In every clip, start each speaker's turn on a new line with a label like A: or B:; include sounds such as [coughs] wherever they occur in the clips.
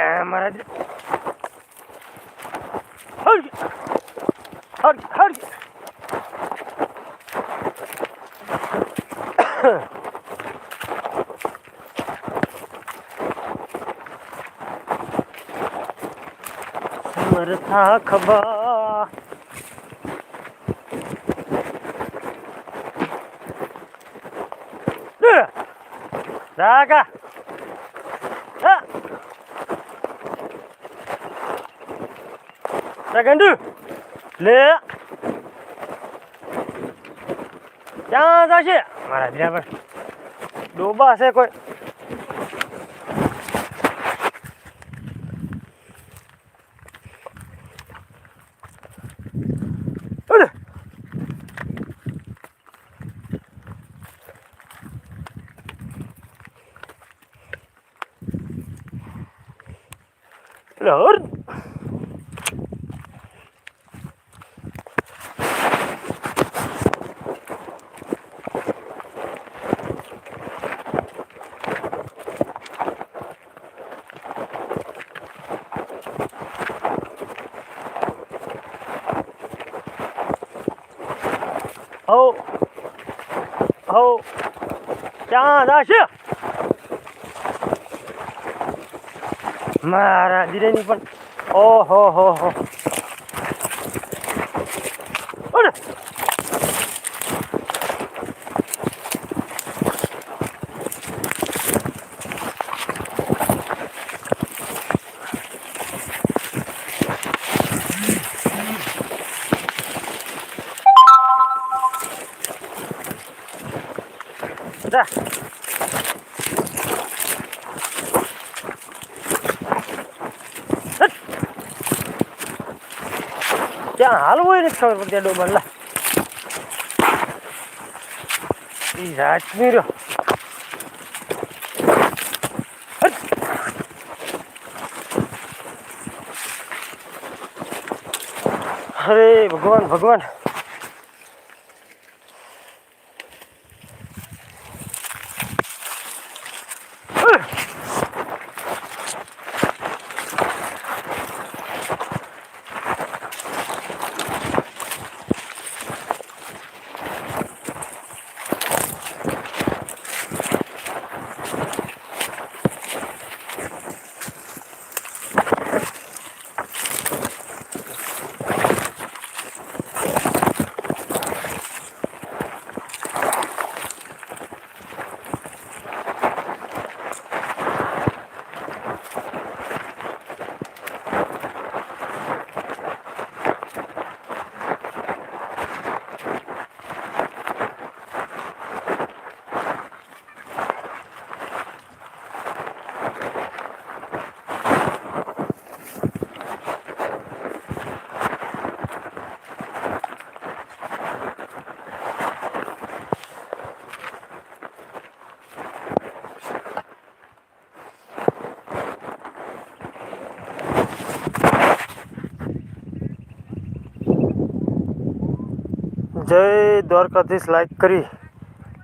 A: Aman hadi. Hadi. Hadi. Hadi. Sımırta kaba Dur Daga રાગા ગંડુ લે ક્યાં જશે મારા ડ્રાઈવર ડોબા છે કોઈ ઉડ. Lord. હો હો જશે મારા ધીરેની પણ ઓહો હો હો ઉડ. જા ત્યાં હાલવું હોય ને ખબર પડતી ડોબર લા ઈ રાજમી રહ્યો અરે ભગવાન ભગવાન જય દ્વારકાધીશ. લાઈક કરી.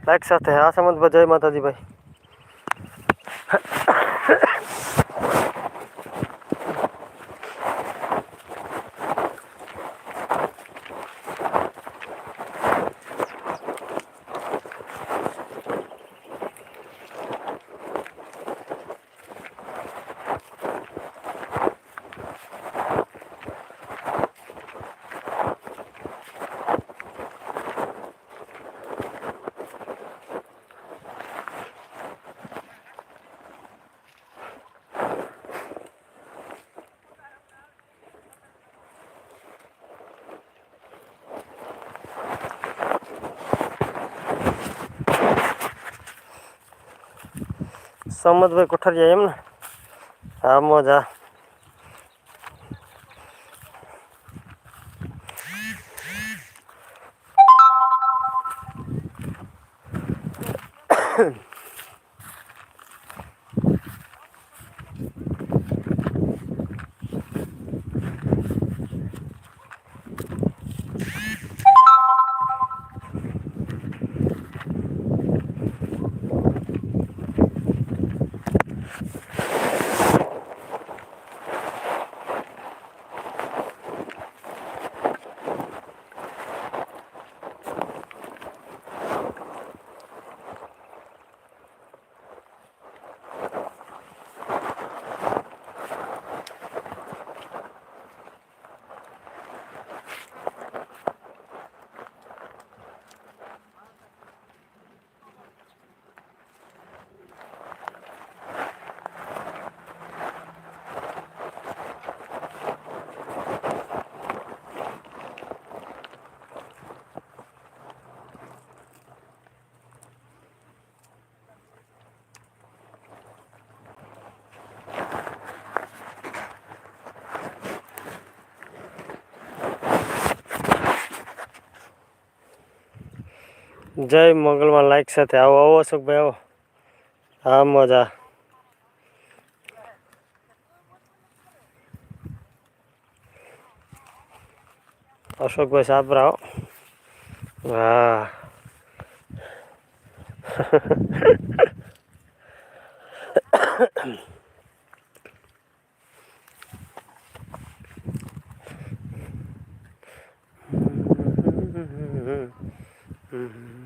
A: લાઈક સાથે. આ સમજ જય માતાજી ભાઈ. સમદભાઈ કોઠારિયા એમ ને? હા મોજ. જય મંગળમાં લાઈક સાથે આવો આવો અશોકભાઈ આવો. હા મજા. અશોકભાઈ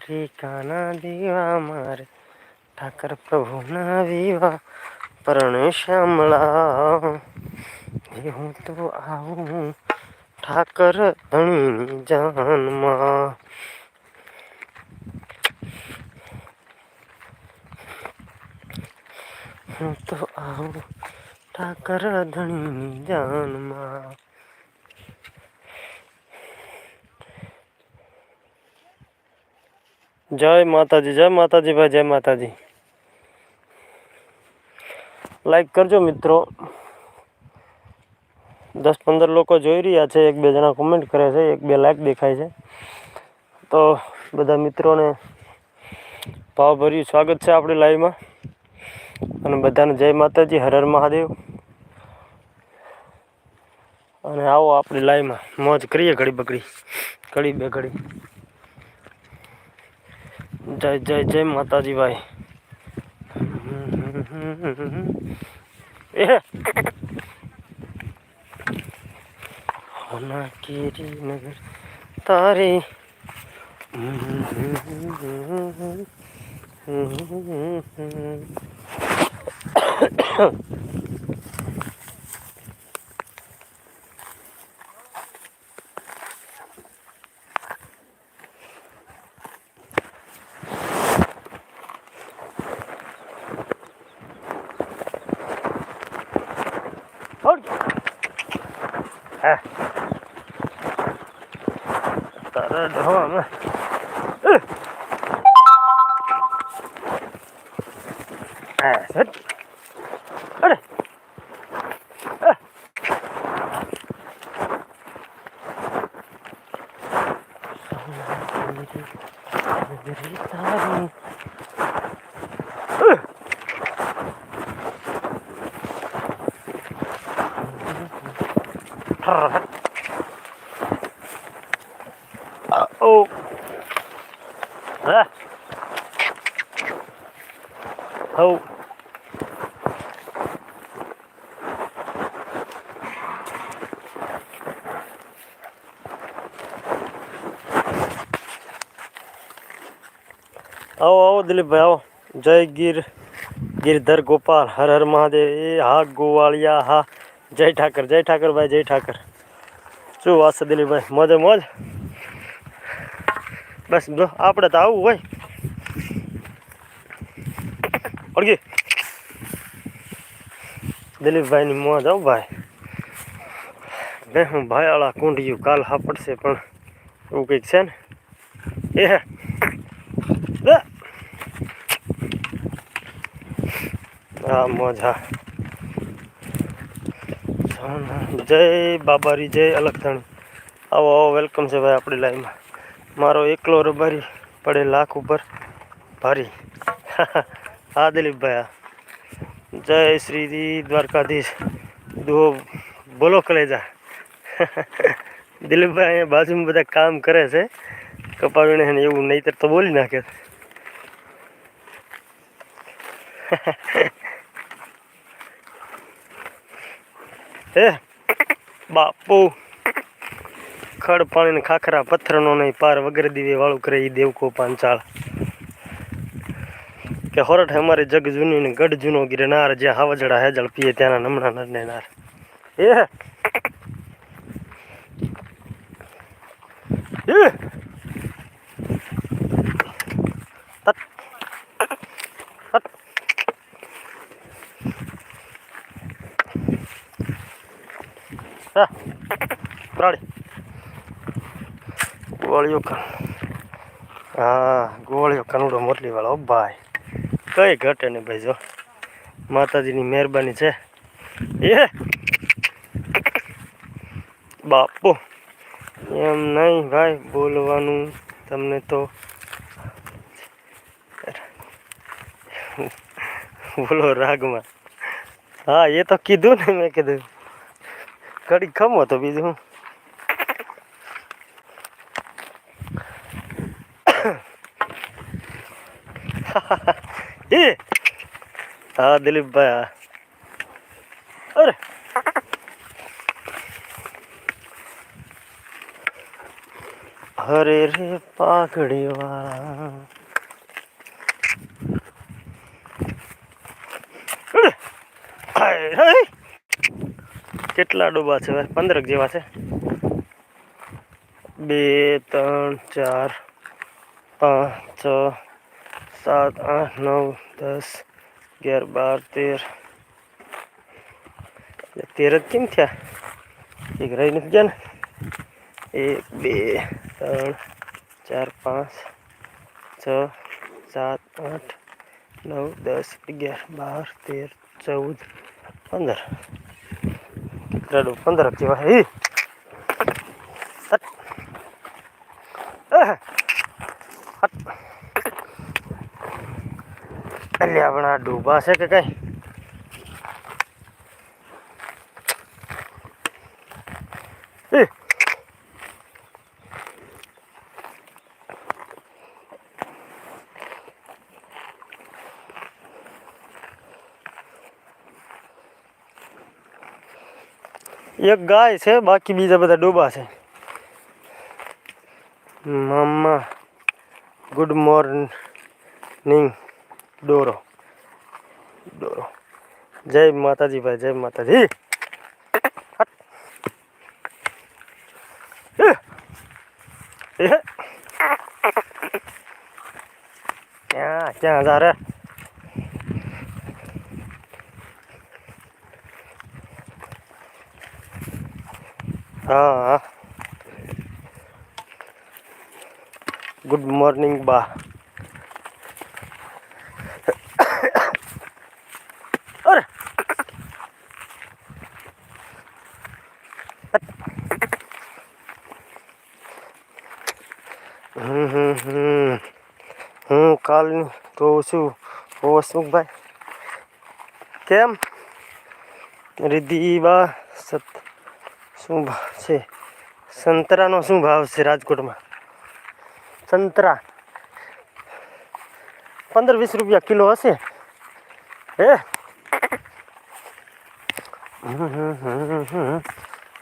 A: દેવ કાના દીવા, મારે ઠાકર પ્રભુના વિવા પરણ શ્યામળા હે હું તો આવું ઠાકર ધણીની જાનમાં. હું તો આવું ઠાકર ધણીની જાનમાં. જય માતાજી જય માતાજી ભાઈ, જય માતાજી. લાઈક કરજો મિત્રો. દસ પંદર લોકો જોઈ રહ્યા છે, એક બે જણા કોમેન્ટ કરે છે, એક બે લાઈક દેખાય છે. તો બધા મિત્રોને ભાવભર્યું સ્વાગત છે આપણી લાઈવમાં અને બધાને જય માતાજી, હર હર મહાદેવ. અને આવો આપણી લાઈવમાં મોજ કરીએ ઘડી બકડી ઘડી બે ઘડી. જય જય જય માતાજી ભાઈ એ હોના કેરી નગર તારી Hold. હા તારા ઢોમાં હા સટ અરે આવો દિલીપભાઈ આવો જય ગીર ગિરધર ગોપાલ હર હર મહાદેવ એ હા ગોવાળિયા હા જય ઠાકર જય ઠાકર ભાઈ જય ઠાકર શું વાત છે દિલીપભાઈ મોજે મોજ બસ જો આપણે તો આવું હોય ઓળગી દિલીપભાઈની મોજ આવું ભાઈ બે હું આળા કુંડિયું કાલ હા પડશે પણ એવું કંઈક છે ને એ હે લે. મોજા હા જય બાબારી, જય અલગધણી આવો આવો, વેલકમ છે ભાઈ આપણી લાઈનમાં મારો એકલો રબારી પડે લાખ ઉપર ભારી. [laughs] હા દિલીપભાઈ જય શ્રી દ્વારકાધીશ. દુઓ બોલો કલેજા. [laughs] દિલીપભાઈ અહીંયા બાજુમાં બધા કામ કરે છે. કપાવીને એવું નહીતર તો બોલી નાખે. [laughs] હે? બાપુ. ખડ પાણી ને ખાખરા પથ્થરનો નહીં, પાર વગર દીવે વાળું કરે ઈ દેવકો પાંચાળ કે હોરઠ અમારી જગ જૂની ને ગઢ જૂનો ગિરનાર જ્યાં હાવજડા હેજળ પીએ ત્યાંના નમણા નાર એ એ તત તત હા રાડી ગોળીઓ કન હા ગોળીઓ કનુડો મોટલી વાળો ભાઈ કઈ ઘટે ને ભાઈ, જો. માતાજીની મહેરબાની છે. એ! બાપુ! એમ નહીં ભાઈ, બોલવાનું તમને તો બોલો રાગમાં. હા, એ તો કીધું ને મેં કીધું. ઘડી ખમો તો બીજું હું. એ હા દિલીપભાઈ હા. અરે. હરે રે પાઘડી વાળા. કેટલા ડોબા છે પંદરક જેવા છે. બે, ત્રણ, ચાર, પાંચ, છ સાત આઠ નવ દસ, અગિયાર, બાર, તેર. તેર જ કેમ થયા? એક રહી નથી ગયા ને? એક, બે, ત્રણ, ચાર, પાંચ, છ, સાત, આઠ, નવ, દસ, અગિયાર, બાર, તેર, ચૌદ, પંદર. પંદર જેવા હે? અલ્યા પણ ડૂબા છે કે કઈ? એક ગાય છે, બાકી બીજા બધા ડૂબા છે. મામા, ગુડ મોર્નિંગ, ડોરો. ડોરો જય માતાજી ભાઈ જય માતાજી. ક્યાં ક્યાં જા હા ગુડ મોર્નિંગ બા અરે હમ હમ હમ હું કાલની છું ઓ સુખભાઈ કેમ? રિદ્ધિબા સત, શું ભાવ છે? સંતરાનો શું ભાવ છે રાજકોટમાં? સંતરા. પંદર વીસ રૂપિયા કિલો હશે? હે.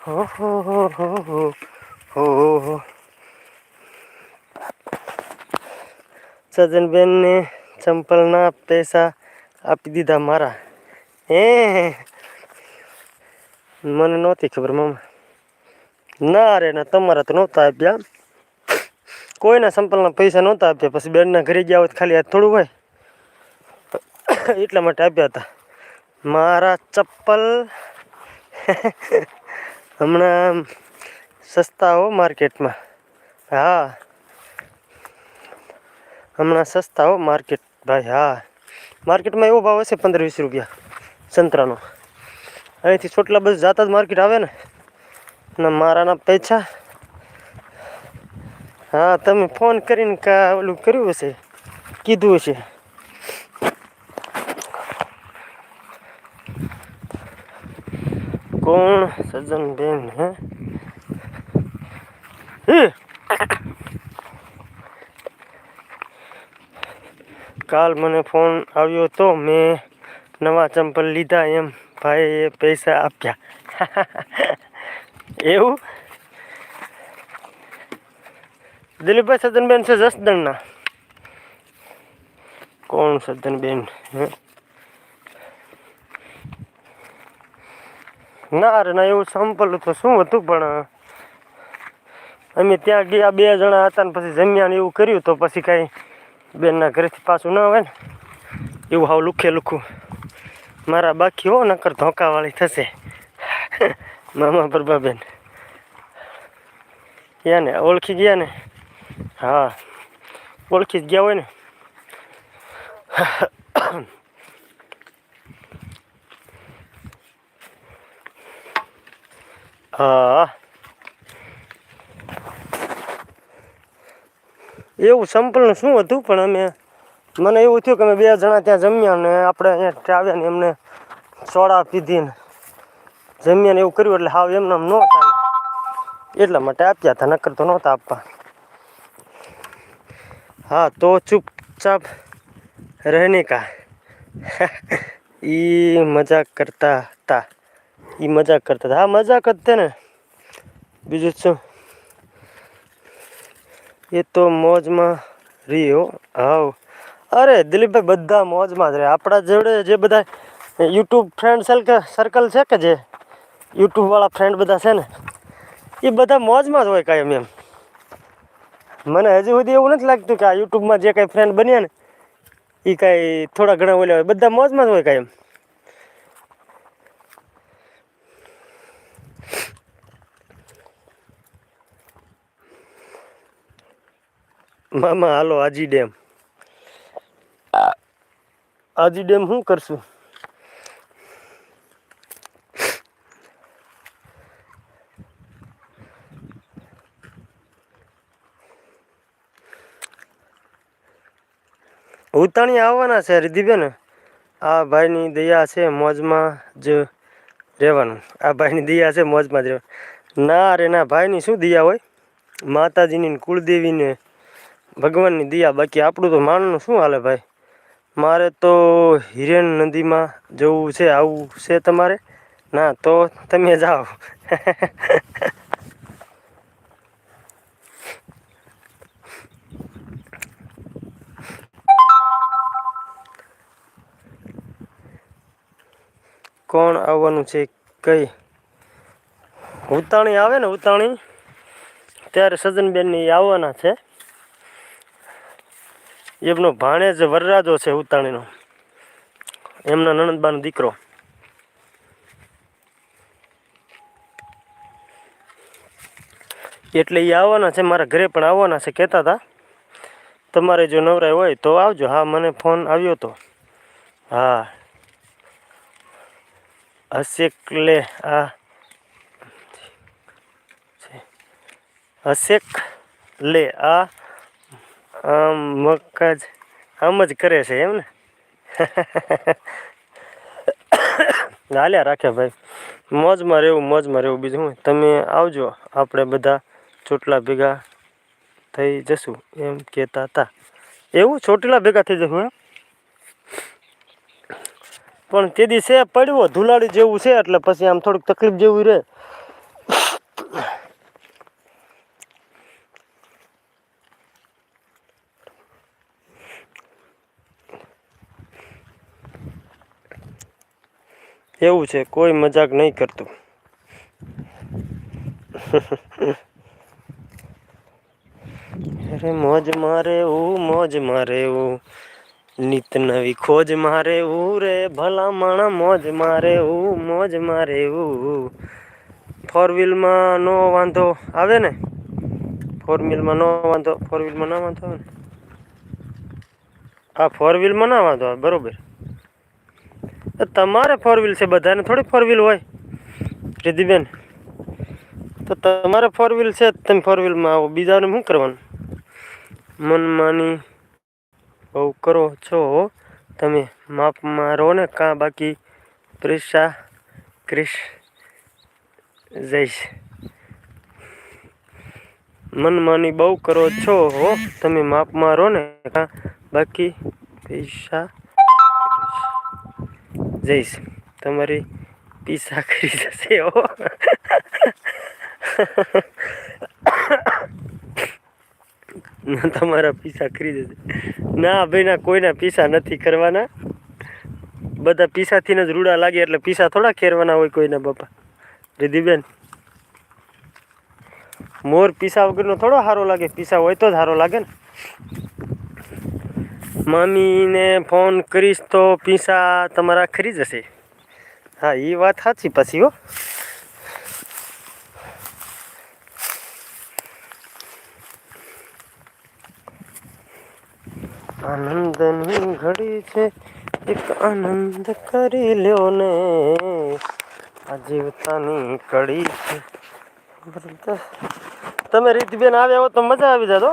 A: હો હો હો હો હો હો હો સજનબેનને ચંપલના પૈસા આપી દીધા મારા. હે મને નહોતી ખબર, મામા. ના રે, ના, તમારા તો નહોતા આપ્યા. કોઈના સંપલના પૈસા નહોતા આપ્યા. પછી બેનના ઘરે ગયા હોય ખાલી આ થોડું હોય. એટલા માટે આપ્યા હતા. મારા ચપ્પલ. હમણાં સસ્તા હો માર્કેટમાં. હા. હમણાં સસ્તા હો માર્કેટ, ભાઈ હા. માર્કેટમાં એવો ભાવ હશે પંદર વીસ રૂપિયા, સંતરાનો. અહીંથી ચોટલા બસ જાતા જ માર્કેટ આવે ને. ને મારાના પૈસા. હા, તમે ફોન કરીને કા ઓલું કર્યું હશે? કીધું હશે. કોણ? સજ્જન બેન હે? કાલ મને ફોન આવ્યો તો મેં નવા ચંપલ લીધા એમ ભાઈએ પૈસા આપ્યા. [laughs] એવું? દિલીપભાઈ સદનબેન છે જસદણના. કોણ સદનબેન ના રે, ના, એવું સંપલ તો શું હતું પણ અમે ત્યાં ગયા, બે જણા હતા ને પછી જમ્યા ને એવું કર્યું તો પછી કાંઈ બેનના ઘરેથી પાછું ન આવે ને, એવું હાવ લુખે લુખું. મારા બાકી હો, નકર ધોકાવાળી થશે. [laughs] મામા પ્રભાબેન. ગયા ને ઓળખી ગયા ને? હા, ઓળખી જ ગયા હોય ને? [coughs] હા. એવું સંપલનું શું હતું? પણ અમે, મને એવું થયું કે અમે બે જણા ત્યાં જમ્યા ને આપણે અહીંયા ટ્રાવ્યા ને એમને સોડા પીધી ને જમ્યા ને એવું કર્યું એટલે હાવ એમને ન ચાલે. એટલા માટે આપ્યા હતા, નકર તો નહોતા આપવા. હા, તો ચૂપચાપ રહેને કા? [laughs] એ મજાક કરતા હતા. એ મજાક કરતા હતા. હા, મજાક જ તે ને. બીજું શું? એ તો મોજમાં રહ્યો. હાવ. અરે દિલીપભાઈ, બધા મોજમાં જ રહે આપણા જોડે જે બધા યુટ્યુબ ફ્રેન્ડ સર્કલ છે કે જે? યુટ્યુબવાળા ફ્રેન્ડ બધા છે ને, એ બધા મોજમાં જ હોય કાંઈ એમ મને હજી સુધી એવું નથી લાગતું કે આ યુટ્યુબમાં જે કાંઈ ફ્રેન્ડ બન્યા ને, એ કાંઈ થોડા ઘણા ઓલા હોય. બધા મોજમાં જ હોય કાંઈ મામા, હાલો, આજી ડેમ. આજી ડેમ શું કરશું? ઉતાણી આવવાના છે રિધિબેન આ ભાઈની દયા છે મોજમાં જ રહેવાનું. આ ભાઈની દયા છે મોજમાં જ રહેવાનું. ના રે, ના, ભાઈની શું દયા હોય? માતાજીની કુળદેવીને ભગવાનની દયા, બાકી આપણું તો માનનું શું હાલે ભાઈ? મારે તો હિરેન નદીમાં જવું છે, આવું છે તમારે? ના, તો તમે જાઓ. કોણ આવવાનું છે, કઈ? ઉતાણી આવે ને ઉતાણી? ત્યારે સજનબેનની આવવાના છે. એમનો ભાણેજ વરરાજો છે ઉતાણીનો. એમના નણંદબાનો દીકરો. એટલે એ આવવાના છે, મારા ઘરે પણ આવવાના છે, કહેતા હતા તમારે જો નવરાય હોય તો આવજો. હા, મને ફોન આવ્યો હતો હા. હસેક લે આ હસેક લે આ આમ મગજ આમ જ કરે છે એમ ને? હાલ્યા રાખે ભાઈ. મોજમાં રહેવું મોજમાં રહેવું. બીજું તમે આવજો. આપણે બધા ચોટલા ભેગા થઈ જશું એમ કહેતા હતા. એવું? ચોટલા ભેગા થઈ જશું એમ? પણ તે દિવસે પડવો, ધુલાડી જેવું છે એટલે પછી આમ થોડીક તકલીફ જેવું રહે. એવું છે, કોઈ મજાક નહીં કરતું. અરે મોજ મારે હું, મોજ મારે હું. નિત નવી ખોજ મારે હું રે, ભલા માણા મોજ મારે હું, મોજ મારે હું. ફોર વ્હીલમાં નો વાંધો આવે ને? ફોર વ્હીલમાં નો વાંધો ફોર વ્હીલમાં ના વાંધો આવે ને? હા ફોર વ્હીલમાં ના વાંધો આવે, બરોબર. તો તમારે ફોર વ્હીલ છે, બધાને થોડી ફોર વ્હીલ હોય. રિદ્ધિબેન, તો તમારે ફોર વ્હીલ છે તમે ફોર વ્હીલમાં આવો. બીજાને શું કરવાનું? મનમાની બહુ કરો છો તમે માપમાં રહો ને કાં બાકી? પ્રિષા ક્રિશ જઈશ મનમાની બહુ કરો છો તમે માપમાં રહો ને કાં બાકી? પૈસા જઈશ. તમારી પીસા કરી જશે એવો તમારા પીસા કરી જશે ના ભાઈ, ના, કોઈના પીસા નથી કરવાના. બધા પીસાથી જ રૂડા લાગે એટલે પીસા થોડા ખેરવાના હોય કોઈના બાપા. રિધિબેન મોર પીસા વગરનો થોડો સારો લાગે. પીસા હોય તો જ સારો લાગે ને. મામીને ફોન કરીશ તો પીસા તમારા ખરી જશે. હા એ વાત સાચી પછી હો. આનંદની ઘડી છે, એક આનંદ કરી લ્યો ને. આ જીવતાની કડી છે. તમે રીતબેન આવ્યા હો તો મજા આવી જાત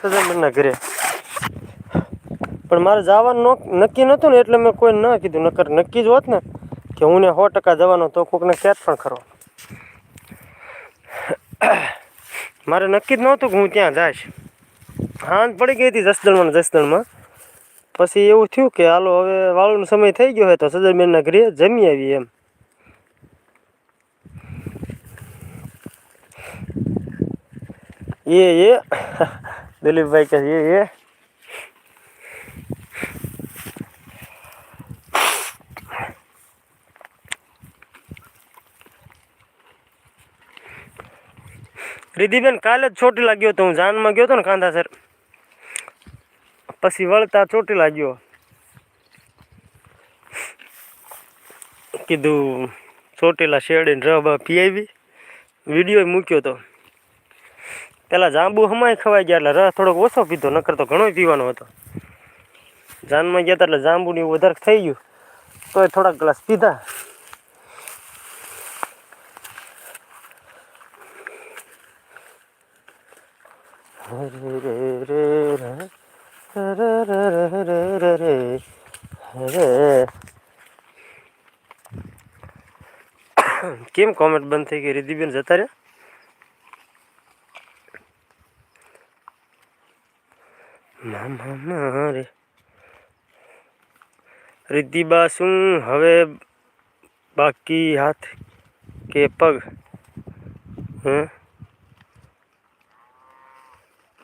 A: સજામણના ઘરે. પણ મારે જવાનું નક્કી નહોતું ને એટલે મેં કોઈ ન કીધું. નકર નક્કી જ હોત ને કે હું ને સો ટકા જવાનો તો કોકને કહેત પણ ખરો. મારે નક્કી જ નહોતું કે હું ત્યાં જઈશ. હાંજ પડી ગઈ હતી જસદણમાં જસદણમાં. પછી એવું થયું કે હાલો હવે વાળુનો સમય થઈ ગયો હોય તો સજરબેનના ઘરે જમી આવી એમ. એ એ. દિલીપભાઈ કે એ એ. રિધિબેન કાલે જ ચોટી લાગ્યો તો હું જાનમાં ગયો હતો ને કાંધા સર. પછી વળતા ચોટી ગયો. કીધું ચોટીલા શેરડીને રબ પી આવી વીડિયો મૂક્યો તો. પેલા જાંબુ હમાય ખવાઈ ગયા એટલે રસ થોડોક ઓછો પીધો, નકર તો ઘણો પીવાનો હતો. જાનમાં ગયા હતા એટલે જાંબુની એવું વધારે થઈ ગયું. તોય થોડાક ગ્લાસ પીધા. કેમ કોમેન્ટ બંધ થઈ ગઈ? રિદ્ધિબેન જતા રહ્યા? મામા રે. રિદ્ધિબા, શું હવે બાકી હાથ કે પગ? હે?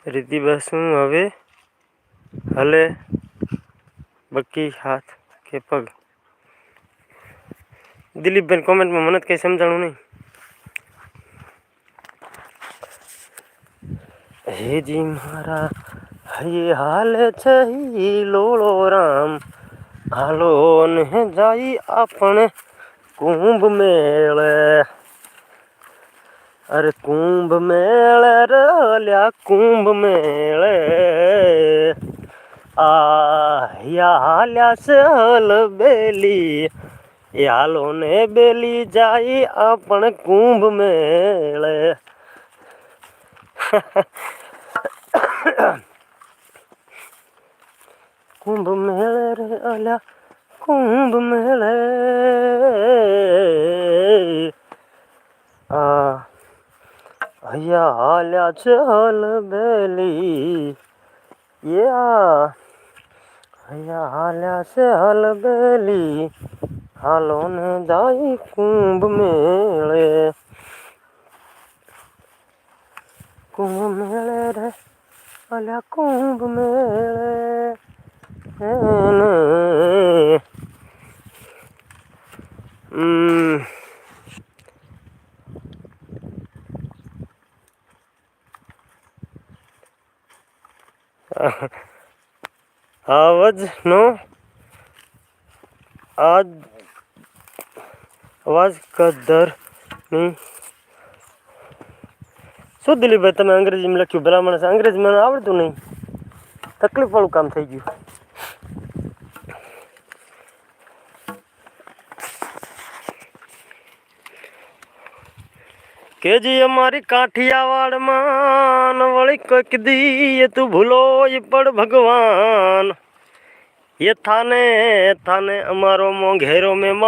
A: રિદ્ધિબા શું હવે હલે બાકી હાથ કે પગ? દિલીપભાઈ કોમેન્ટમાં મને જ કંઈ સમજાણું નહીં. હેજી મારા હે હાલ છે લોળો રામ. હાલો ને જાય આપણે કુંભ મેળે. अरे कुंभ मेले रल्या कुंभ मेले आल्या सहल बेली यालो ने बेली जाई अपन कुंभ मेले कुंभ मेले रे अल्या कुंभ मेले અહીંયા હાલ્યા ચલ બેલી. યા. હૈયા હાલ્યા છે હલ બેલી. હાલો ને જાય કુંભ મેળે. કુંભ મેળે રે, અલ્યા કુંભ મેળે. એને હમ. અવાજનો આજ અવાજ કદરની શું દિલીપભાઈ, તમે અંગ્રેજીમાં લખ્યું? ભલા માણસ અંગ્રેજી મને આવડતું નહીં. તકલીફવાળું કામ થઈ ગયું. કેજી અમારી કાઠિયાવાડમાં વળી કોઈક દી તું ભૂલો એ પડ ભગવાન. એ થાને થાને અમારો મોંઘેરો મહેમાન.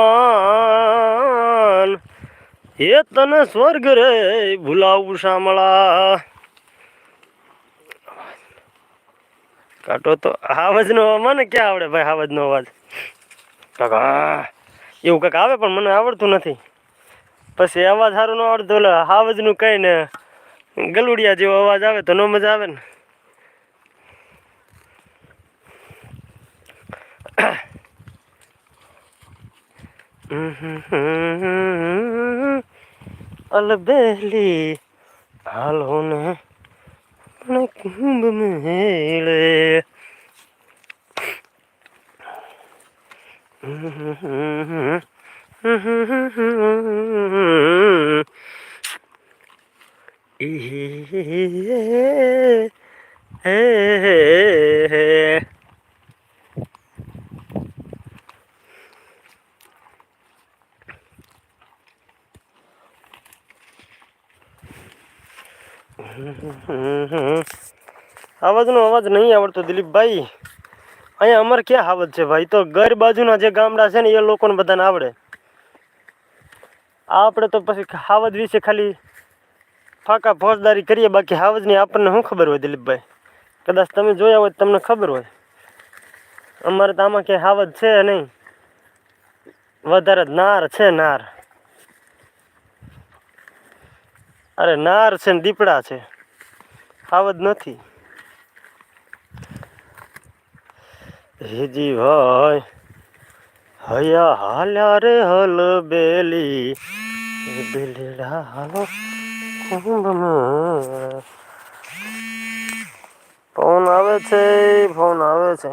A: એ તને સ્વર્ગ રે ભૂલાવું શામળા. કાટો તો આવાજનો મને ક્યાં આવડે ભાઈ આવાજનો અવાજ. કાકા, એવું કંઈક આવે પણ મને આવડતું નથી. પછી અવાજ સારો ન આવડતો એટલે હાવજનું કઈ ને ગલુડિયા જેવો અવાજ આવે તો ન મજા આવે ને. અલબેલી હાલો ને કુંભ મેળે. અવાજનો અવાજ નહીં આવડતો દિલીપભાઈ. અહીંયા અમારે ક્યાં હાવત છે ભાઈ? તો ઘર બાજુના જે ગામડા છે ને, એ લોકોને બધાને આવડે. આપણે તો પછી હાવજ વિશે ખાલી ફાકા ફોજદારી કરીએ, બાકી હાવજની આપણને શું ખબર હોય દિલીપભાઈ? કદાચ તમે જોયા હોય તમને ખબર હોય. અમારે તો આમાં ક્યાંય હાવજ છે નહીં. વધારે નાર છે નાર. અરે નાર છે ને દીપડા છે. હાવજ નથી. હેજી ભાઈ. હયા હાલ્યા રે હલ બેલી બેલીડા હાલો કુંભમાં. ફોન આવે છે ફોન આવે છે